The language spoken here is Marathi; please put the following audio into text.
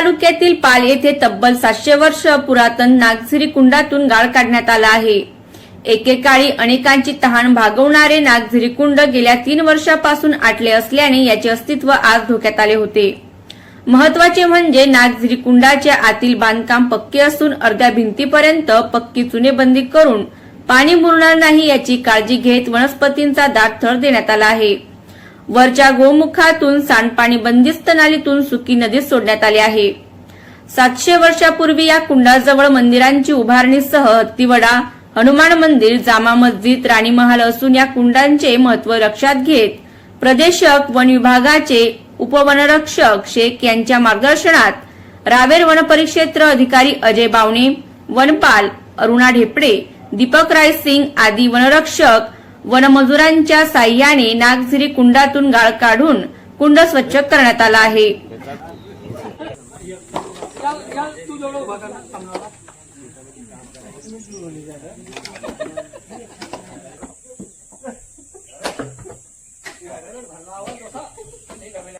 तालुक्यातील पाल येथे तब्बल सातशे वर्ष पुरातन नागझिरी कुंडातून गाळ काढण्यात आला आहे. एकेकाळी अनेकांची तहान भागवणारे नागझिरी कुंड गेल्या तीन वर्षापासून आटले असल्याने याचे अस्तित्व आज धोक्यात आले होते. महत्त्वाचे म्हणजे नागझिरी कुंडाच्या आतील बांधकाम पक्के असून अर्ध्या भिंतीपर्यंत पक्की चुनेबंदी करून पाणी मुरणार नाही याची काळजी घेत वनस्पतींचा दाट थर देण्यात आला आहे. वरच्या गोमुखातून सांडपाणी बंदिस्त नालीतून सुकी नदीत सोडण्यात आले आहे. सातशे वर्षापूर्वी या कुंडाजवळ मंदिरांची उभारणीसह हत्तीवडा हनुमान मंदिर जामा मस्जिद राणी महाल असून या कुंडांचे महत्त्व लक्षात घेत प्रदेशक वन विभागाचे उपवनरक्षक शेख यांच्या मार्गदर्शनात रावेर वनपरिक्षेत्र अधिकारी अजय बावणे वनपाल अरुणा ढेपडे दीपक राय सिंग आदी वनरक्षक वनमजुरांच्या साह्याने नागझिरी कुंडातून गाळ काढून कुंड स्वच्छ करण्यात आला आहे.